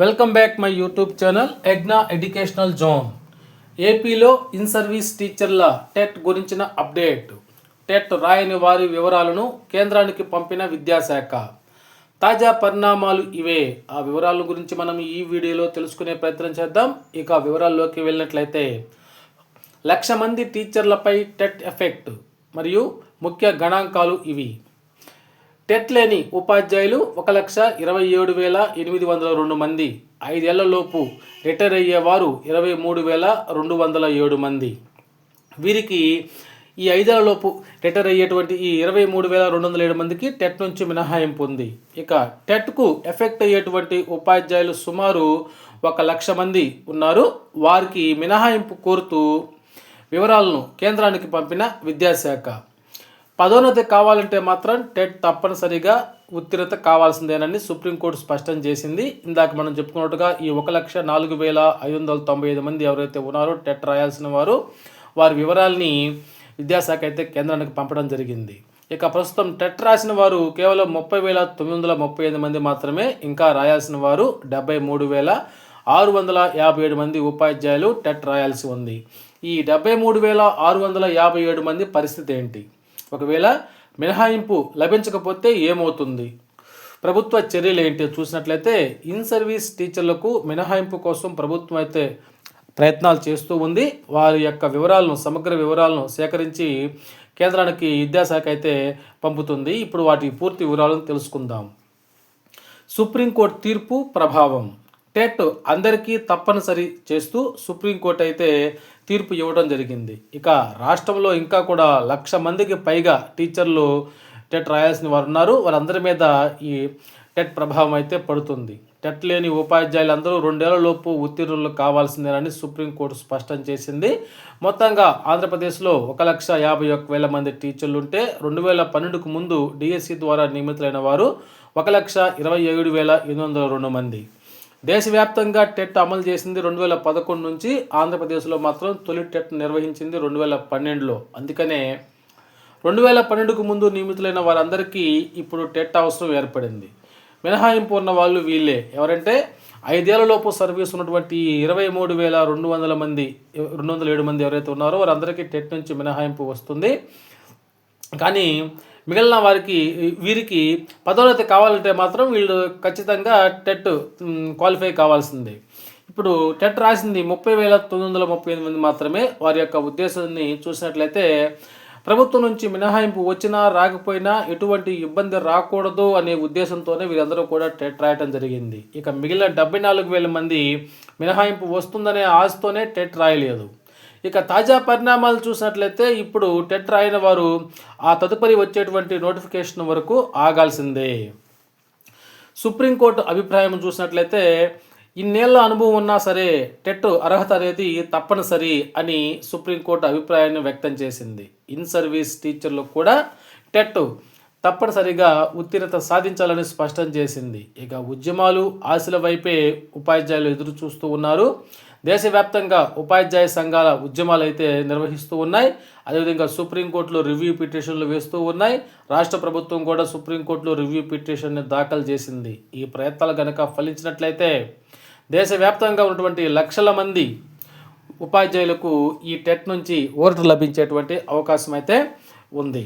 Welcome back my YouTube channel ఎగ్నా educational zone ఏపీలో in service టీచర్ల TET గురించిన update TET రాయని వారి వివరాలను కేంద్రానికి పంపిన విద్యాశాఖ. తాజా పరిణామాలు ఇవే. ఆ వివరాల గురించి మనం ఈ వీడియోలో తెలుసుకునే ప్రయత్నం చేద్దాం. ఇక వివరాల్లోకి వెళ్ళినట్లయితే లక్ష మంది టీచర్లపై టెట్ ఎఫెక్ట్ మరియు ముఖ్య గణాంకాలు ఇవి. టెట్ లేని ఉపాధ్యాయులు ఒక లక్ష ఇరవై ఏడు వేల ఎనిమిది వందల రెండు మంది. ఐదేళ్ళలోపు రిటైర్ అయ్యేవారు ఇరవై మూడు వేల రెండు వందల ఏడు మంది. వీరికి ఈ ఐదేళ్ళలోపు రిటైర్ అయ్యేటువంటి ఈ ఇరవై మూడు వేల రెండు వందల ఏడు మందికి టెట్ నుంచి మినహాయింపు ఉంది ఇక టెట్కు ఎఫెక్ట్ అయ్యేటువంటి ఉపాధ్యాయులు సుమారు ఒక లక్ష మంది ఉన్నారు. వారికి మినహాయింపు కోరుతూ వివరాలను కేంద్రానికి పంపిన విద్యాశాఖ. పదోన్నతి కావాలంటే మాత్రం టెట్ తప్పనిసరిగా ఉత్తీర్ణత కావాల్సిందేనని సుప్రీంకోర్టు స్పష్టం చేసింది. ఇందాక మనం చెప్పుకున్నట్టుగా ఈ ఒక లక్ష నాలుగు వేల ఐదు వందల తొంభై ఐదు మంది ఎవరైతే ఉన్నారో టెట్ రాయాల్సిన వారు వారి వివరాల్ని విద్యాశాఖ అయితే కేంద్రానికి పంపడం జరిగింది. ఇక ప్రస్తుతం టెట్ రాసిన వారు కేవలం ముప్పై వేల తొమ్మిది వందల ముప్పై ఐదు మంది మాత్రమే ఇంకా రాయాల్సిన వారు డెబ్బై మూడు వేల ఆరు వందల యాభై ఏడు మంది ఉపాధ్యాయులు టెట్ రాయాల్సి ఉంది. ఈ డెబ్బై మూడు వేల ఆరు వందల యాభై ఏడు మంది పరిస్థితి ఏంటి? ఒకవేళ మినహాయింపు లభించకపోతే ఏమవుతుంది? ప్రభుత్వ చర్యలు ఏంటో? చూసినట్లయితే ఇన్ సర్వీస్ టీచర్లకు మినహాయింపు కోసం ప్రభుత్వం అయితే ప్రయత్నాలు చేస్తూ ఉంది. వారి యొక్క వివరాలను సమగ్ర వివరాలను సేకరించి కేంద్రానికి విద్యాశాఖ అయితే పంపుతుంది. ఇప్పుడు వాటి పూర్తి వివరాలను తెలుసుకుందాం. సుప్రీంకోర్టు తీర్పు ప్రభావం. టెట్ అందరికీ తప్పనిసరి చేస్తూ సుప్రీంకోర్టు అయితే తీర్పు ఇవ్వడం జరిగింది. ఇక రాష్ట్రంలో ఇంకా కూడా లక్ష మందికి పైగా టీచర్లు టెట్ రాయాల్సిన వారు ఉన్నారు. వారందరి మీద ఈ టెట్ ప్రభావం అయితే పడుతుంది. టెట్ లేని ఉపాధ్యాయులందరూ రెండేళ్ళలోపు ఉత్తీర్ణులు కావాల్సిందేనని సుప్రీంకోర్టు స్పష్టం చేసింది. మొత్తంగా ఆంధ్రప్రదేశ్లో ఒక లక్ష యాభై ఒక్క వేల మంది టీచర్లు ఉంటే రెండు వేల పన్నెండుకు ముందు డిఎస్సి ద్వారా నియమితులైన వారు ఒక లక్ష ఇరవై ఏడు వేల ఎనిమిది వందల రెండు మంది. దేశవ్యాప్తంగా టెట్ అమలు చేసింది రెండు వేల పదకొండు నుంచి ఆంధ్రప్రదేశ్లో మాత్రం తొలి టెట్ నిర్వహించింది రెండు వేల పన్నెండులో. అందుకనే రెండు వేల పన్నెండుకు ముందు నియమితులైన వారందరికీ ఇప్పుడు టెట్ అవసరం ఏర్పడింది. మినహాయింపు ఉన్న వాళ్ళు వీళ్ళే. ఎవరంటే ఐదేళ్ళలోపు సర్వీస్ ఉన్నటువంటి ఇరవై మూడు వేల రెండు వందల మంది రెండు వందల ఏడు మంది ఎవరైతే ఉన్నారో వారందరికీ టెట్ నుంచి మినహాయింపు వస్తుంది. కానీ మిగిలిన వారికి వీరికి పదోన్నతి కావాలంటే మాత్రం వీళ్ళు ఖచ్చితంగా టెట్ క్వాలిఫై కావాల్సిందే. ఇప్పుడు టెట్ రాసింది ముప్పై వేల తొమ్మిది వందల ముప్పై ఎనిమిది మంది మాత్రమే. వారి యొక్క ఉద్దేశాన్ని చూసినట్లయితే ప్రభుత్వం నుంచి మినహాయింపు వచ్చినా రాకపోయినా ఎటువంటి ఇబ్బంది రాకూడదు అనే ఉద్దేశంతోనే వీరందరూ కూడా టెట్ రాయటం జరిగింది. ఇక మిగిలిన డెబ్బై నాలుగు వేల మంది మినహాయింపు వస్తుందనే ఆశతోనే టెట్ రాయలేదు. ఇక తాజా పరిణామాలు చూసినట్లయితే ఇప్పుడు టెట్ రాయని వారు ఆ తదుపరి వచ్చేటువంటి నోటిఫికేషన్ వరకు ఆగాల్సిందే. సుప్రీంకోర్టు అభిప్రాయం చూసినట్లయితే ఇన్నేళ్ళ అనుభవం ఉన్నా సరే టెట్ అర్హత అనేది తప్పనిసరి అని సుప్రీంకోర్టు అభిప్రాయాన్ని వ్యక్తం చేసింది. ఇన్ సర్వీస్ టీచర్లు కూడా టెట్ తప్పనిసరిగా ఉత్తీర్ణత సాధించాలని స్పష్టం చేసింది. ఇక ఉద్యమాలు ఆశల వైపే ఉపాధ్యాయులు ఎదురు చూస్తూ ఉన్నారు. దేశవ్యాప్తంగా ఉపాధ్యాయ సంఘాల ఉద్యమాలు అయితే నిర్వహిస్తూ ఉన్నాయి. అదేవిధంగా సుప్రీంకోర్టులో రివ్యూ పిటిషన్లు వేస్తూ ఉన్నాయి. రాష్ట్ర ప్రభుత్వం కూడా సుప్రీంకోర్టులో రివ్యూ పిటిషన్ని దాఖలు చేసింది. ఈ ప్రయత్నాలు కనుక ఫలించినట్లయితే దేశవ్యాప్తంగా ఉన్నటువంటి లక్షల మంది ఉపాధ్యాయులకు ఈ టెట్ నుంచి ఓటు లభించేటువంటి అవకాశం అయితే ఉంది.